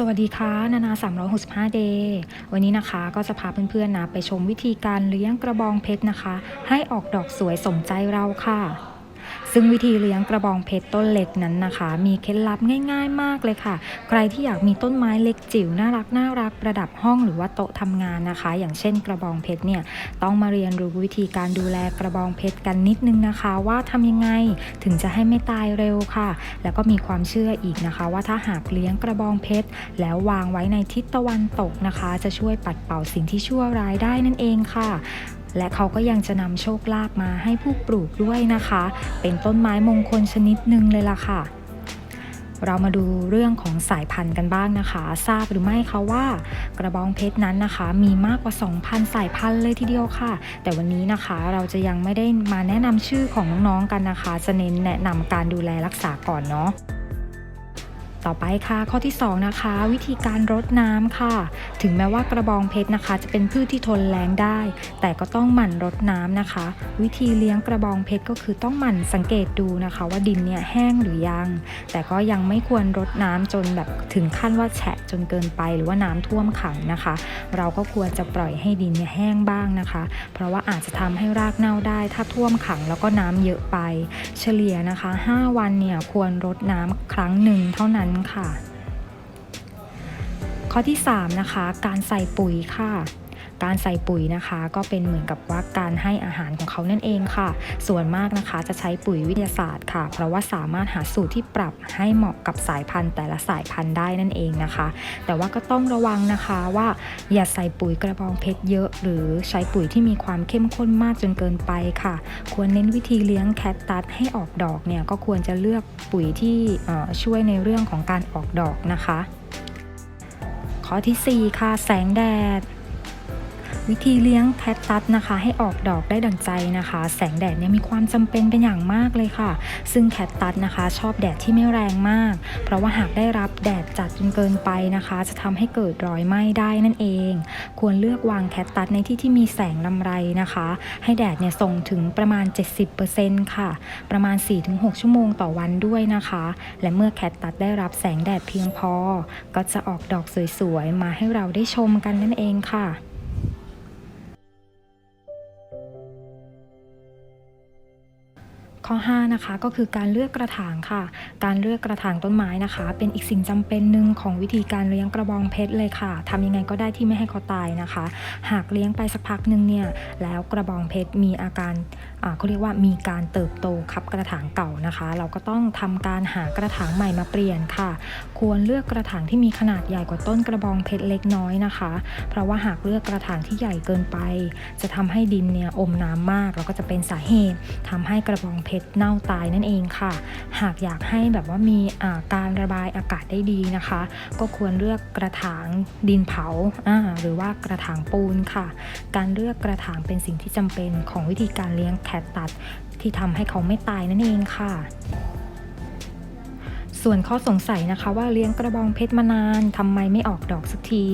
สวัสดีค่ะ นานา 365เดย์วันนี้นะคะก็จะพาเพื่อนๆนะไปชมวิธีการเลี้ยงกระบองเพชรนะคะ ให้ออกดอกสวยสมใจเราค่ะ ซึ่งวิธีเลี้ยงกระบองเพชรต้นเล็กนั้นนะคะ มีเคล็ดลับง่าย ๆ มากเลยค่ะ ใครที่อยากมีต้นไม้เล็กจิ๋วน่ารักน่ารักประดับห้องหรือว่าโต๊ะทำงานนะคะ อย่างเช่นกระบองเพชรเนี่ยต้องมาเรียนรู้วิธีการดูแลกระบองเพชรกันนิดนึงนะคะ ว่าทำยังไงถึงจะให้ไม่ตายเร็วค่ะ แล้วก็มีความเชื่ออีกนะคะ ว่าถ้าหากเลี้ยงกระบองเพชรแล้ววางไว้ในทิศตะวันตกนะคะ จะช่วยปัดเป่าสิ่งที่ชั่วร้ายได้นั่นเองค่ะ และเขาก็ยังจะนำโชคลาภมาให้ผู้ปลูกด้วยนะคะ เป็นต้นไม้มงคลชนิดหนึ่งเลยล่ะค่ะ เรามาดูเรื่องของสายพันธุ์กันบ้างนะคะ ทราบหรือไม่คะว่ากระบองเพชรนั้นนะคะ มีมากกว่า 2,000 สายพันธุ์เลยทีเดียวค่ะ แต่วันนี้นะคะเราจะยังไม่ได้มาแนะนำชื่อของน้องๆกันนะคะ จะเน้นแนะนำการดูแลรักษาก่อนเนาะ ต่อไปค่ะ ข้อที่ 2 นะคะ วิธีการรดน้ำค่ะ ถึงแม้ว่ากระบองเพชรนะคะ จะเป็นพืชที่ทนแล้งได้ แต่ก็ต้องหมั่นรดน้ำนะคะ วิธีเลี้ยงกระบองเพชรก็คือต้องหมั่นสังเกตดูนะคะ ว่าดินเนี่ยแห้งหรือยัง แต่ก็ยังไม่ควรรดน้ำจนแบบถึงขั้นว่าแฉะจนเกินไปหรือว่าน้ำท่วมขังนะคะ เราก็ควรจะปล่อยให้ดินเนี่ยแห้งบ้างนะคะ เพราะว่าอาจจะทำให้รากเน่าได้ ถ้าท่วมขังแล้วก็น้ำเยอะไป เฉลี่ยนะคะ 5 วันเนี่ยควรรดน้ำครั้งหนึ่งเท่านั้นค่ะ ข้อที่ 3 นะคะ การใส่ปุ๋ยค่ะ การใส่ปุ๋ยนะคะ ก็เป็นเหมือนกับว่าการให้อาหารของเขานั่นเองค่ะ ส่วนมากนะคะจะใช้ปุ๋ยวิทยาศาสตร์ค่ะ เพราะว่าสามารถหาสูตรที่ปรับให้เหมาะกับสายพันธุ์แต่ละสายพันธุ์ได้นั่นเองนะคะ แต่ว่าก็ต้องระวังนะคะว่าอย่าใส่ปุ๋ยกระบองเพชรเยอะ หรือใช้ปุ๋ยที่มีความเข้มข้นมากจนเกินไปค่ะ ควรเน้นวิธีเลี้ยงแคตตัสให้ออกดอกเนี่ยก็ควรจะเลือกปุ๋ยที่ช่วยในเรื่องของการออกดอกนะคะ ข้อทีสี่4 ค่ะ แสงแดด วิธีเลี้ยงแคตตัสนะคะ ให้ออกดอกได้ดังใจนะคะ แสงแดดเนี่ยมีความจำเป็นเป็นอย่างมากเลยค่ะ ซึ่งแคตตัสนะคะ ชอบแดดที่ไม่แรงมาก เพราะว่าหากได้รับแดดจัดจนเกินไปนะคะ จะทำให้เกิดรอยไหม้ได้นั่นเอง ควรเลือกวางแคตตัสในที่ที่มีแสงลำไรนะคะ ให้แดดเนี่ยส่งถึงประมาณ 70%ค่ะ ประมาณ 4-6 ชั่วโมงต่อวันด้วยนะคะ และเมื่อแคตตัสได้รับแสงแดดเพียงพอ ก็จะออกดอกสวยๆมาให้เราได้ชมกันนั่นเองค่ะ ข้อ 5 นะคะ ก็คือการเลือกกระถางค่ะ การเลือกกระถางต้นไม้นะคะ เป็นอีกสิ่งจำเป็นหนึ่งของวิธีการเลี้ยงกระบองเพชรเลยค่ะทำยังไงก็ได้ที่ไม่ให้เขาตายนะคะ หากเลี้ยงไปสักพักหนึ่งเนี่ย แล้วกระบองเพชรมีอาการเขาเรียกว่ามีการเติบโตครับกระถางเก่านะคะ เราก็ต้องทำการหากระถางใหม่มาเปลี่ยนค่ะ ควรเลือกกระถางที่มีขนาดใหญ่กว่าต้นกระบองเพชรเล็กน้อยนะคะ เพราะว่าหากเลือกกระถางที่ใหญ่เกินไป จะทำให้ดินเนี่ยอมน้ำมาก แล้วก็จะเป็นสาเหตุทำให้กระบองเพชรเน่าตายนั่นเองค่ะ หากอยากให้แบบว่ามีาการระบายอากาศได้ดีนะคะ ก็ควรเลือกกระถางดินเผาาหรือว่ากระถางปูนค่ะ การเลือกกระถางเป็นสิ่งที่จำเป็นของวิธีการเลี้ยงแคทตัดที่ทำให้เขาไม่ตายนั่นเองค่ะ ส่วนข้อสงสัยนะคะว่าเลี้ยงกระบองเพชรมานานทำไมไม่ออกดอกสักที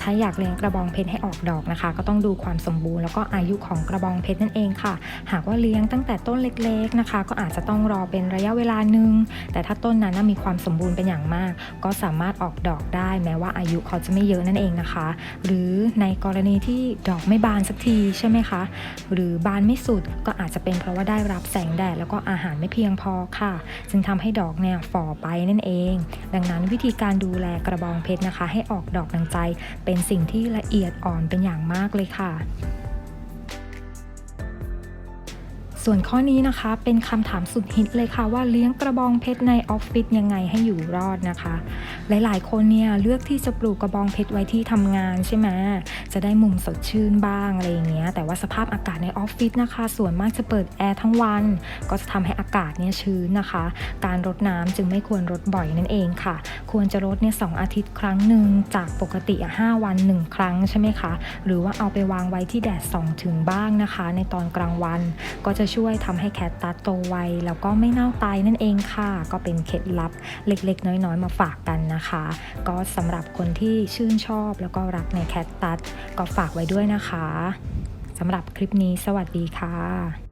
ถ้าอยากเลี้ยงกระบองเพชรให้ออกดอกนะคะ ก็ต้องดูความสมบูรณ์แล้วก็อายุของกระบองเพชรนั่นเองค่ะ หากว่าเลี้ยงตั้งแต่ต้นเล็กๆนะคะ ก็อาจจะต้องรอเป็นระยะเวลาหนึ่งแต่ถ้าต้นนั้นมีความสมบูรณ์เป็นอย่างมาก ก็สามารถออกดอกได้ แม้ว่าอายุเขาจะไม่เยอะนั่นเองนะคะ หรือในกรณีที่ดอกไม่บานสักทีใช่ไหมคะ หรือบานไม่สุดก็อาจจะเป็นเพราะว่าได้รับแสงแดดแล้วก็อาหารไม่เพียงพอค่ะ จึงทำให้ดอกเนี่ยฝ่อไปนั่นเอง ดังนั้นวิธีการดูแลกระบองเพชรนะคะ ให้ออกดอกดังใจ เป็นสิ่งที่ละเอียดอ่อนเป็นอย่างมากเลยค่ะ ส่วนข้อนี้นะคะเป็นคำถามสุดฮิตเลยค่ะว่าเลี้ยงกระบองเพชรในออฟฟิศยังไงให้อยู่รอดนะคะ หลายๆ คนเนี่ยเลือกที่จะปลูกกระบองเพชรไว้ที่ทำงานใช่ไหมจะได้มุมสดชื่นบ้างอะไรอย่างเงี้ยแต่ว่าสภาพอากาศในออฟฟิศนะคะ ส่วนมากจะเปิดแอร์ทั้งวัน ก็จะทำให้อากาศเนี่ยชื้นนะคะ การรดน้ำจึงไม่ควรรดบ่อยนั่นเองค่ะ ควรจะรดเนี่ยสองอาทิตย์ครั้งหนึ่งจากปกติ 5 วัน 1 ครั้งใช่ไหมคะหรือว่าเอาไปวางไว้ที่แดดส่องถึงบ้างนะคะ ในตอนกลางวันก็จะช่วยทำให้แคตตัสโตไวแล้วก็ไม่เน่าตายนั่นเองค่ะ ก็เป็นเคล็ดลับเล็กๆ น้อยๆ มาฝากกันนะคะ ก็สำหรับคนที่ชื่นชอบแล้วก็รักในแคตตัสก็ฝากไว้ด้วยนะคะสำหรับคลิปนี้สวัสดีค่ะ